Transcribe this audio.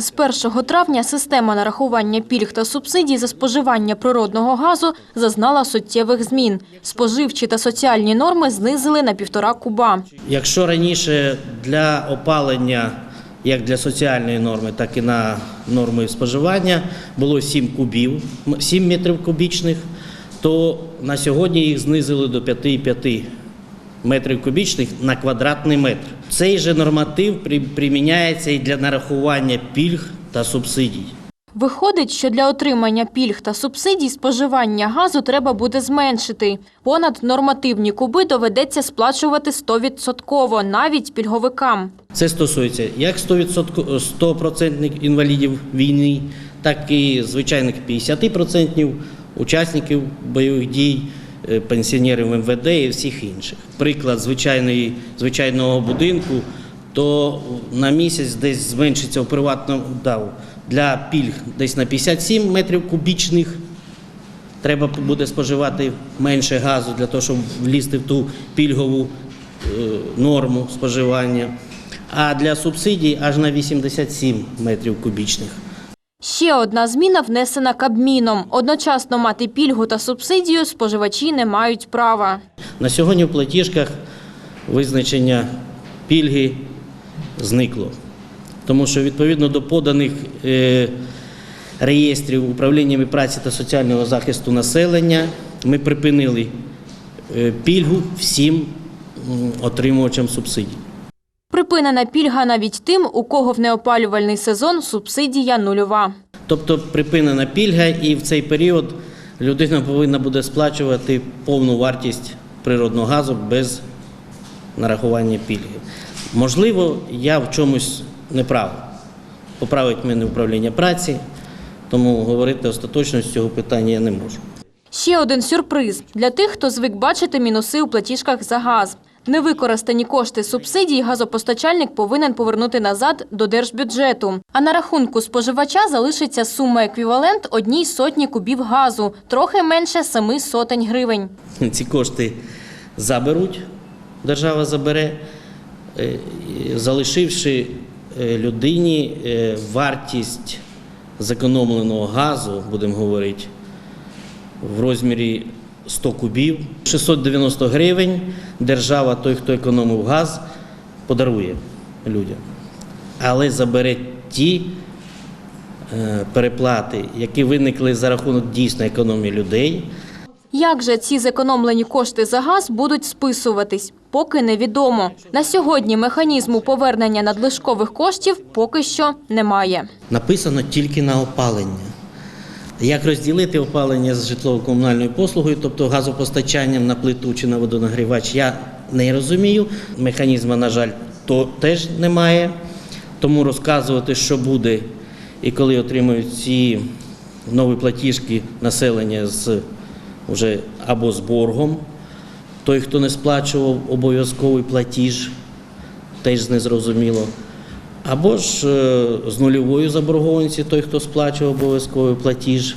З 1 травня система нарахування пільг та субсидій за споживання природного газу зазнала суттєвих змін. Споживчі та соціальні норми знизили на півтора куба. Якщо раніше для опалення, як для соціальної норми, так і на норми споживання було 7 кубів, 7 метрів кубічних, то на сьогодні їх знизили до 5,5 метрів кубічних на квадратний метр. Цей же норматив приміняється і для нарахування пільг та субсидій. Виходить, що для отримання пільг та субсидій споживання газу треба буде зменшити. Понад нормативні куби доведеться сплачувати 100% навіть пільговикам. Це стосується як 100%, 100% інвалідів війни, так і звичайних 50% учасників бойових дій, е, пенсіонерів МВД і всіх інших. Приклад звичайної, звичайного будинку, то на місяць десь зменшиться у приватному да, для пільг десь на 57 метрів кубічних. Треба буде споживати менше газу для того, щоб влізти в ту пільгову е, норму споживання. А для субсидій аж на 87 метрів кубічних. Ще одна зміна внесена Кабміном. Одночасно мати пільгу та субсидію споживачі не мають права. На сьогодні в платіжках визначення пільги зникло, тому що відповідно до поданих е, реєстрів управліннями праці та соціального захисту населення ми припинили е, пільгу всім отримувачам субсидій. Припинена пільга навіть тим, у кого в неопалювальний сезон субсидія нульова. Тобто припинена пільга, і в цей період людина повинна буде сплачувати повну вартість природного газу без нарахування пільги. Можливо, я в чомусь не прав. Поправить мене управління праці, тому говорити остаточно з цього питання я не можу. Ще один сюрприз для тих, хто звик бачити мінуси у платіжках за газ. Невикористані кошти субсидій газопостачальник повинен повернути назад до держбюджету. А на рахунку споживача залишиться сума еквівалент одній сотні кубів газу, трохи менше семи сотень гривень. Ці кошти заберуть, держава забере, е, залишивши е, людині е, вартість зекономленого газу, будемо говорити, в розмірі 100 кубів, 690 гривень держава, той, хто економив газ, подарує людям. Але забере ті е, переплати, які виникли за рахунок дійсно економії людей. Як же ці зекономлені кошти за газ будуть списуватись? Поки невідомо. На сьогодні механізму повернення надлишкових коштів поки що немає. написано тільки на опалення. Як розділити опалення з житлово-комунальною послугою, тобто газопостачанням на плиту чи на водонагрівач, я не розумію. Механізму, на жаль, то теж немає. Тому розказувати, що буде і коли отримують ці нові платіжки населення з вже або з боргом, той, хто не сплачував обов'язковий платіж, теж незрозуміло. Або ж е, з нульовою заборгованістю той, хто сплачував обов'язковий платіж.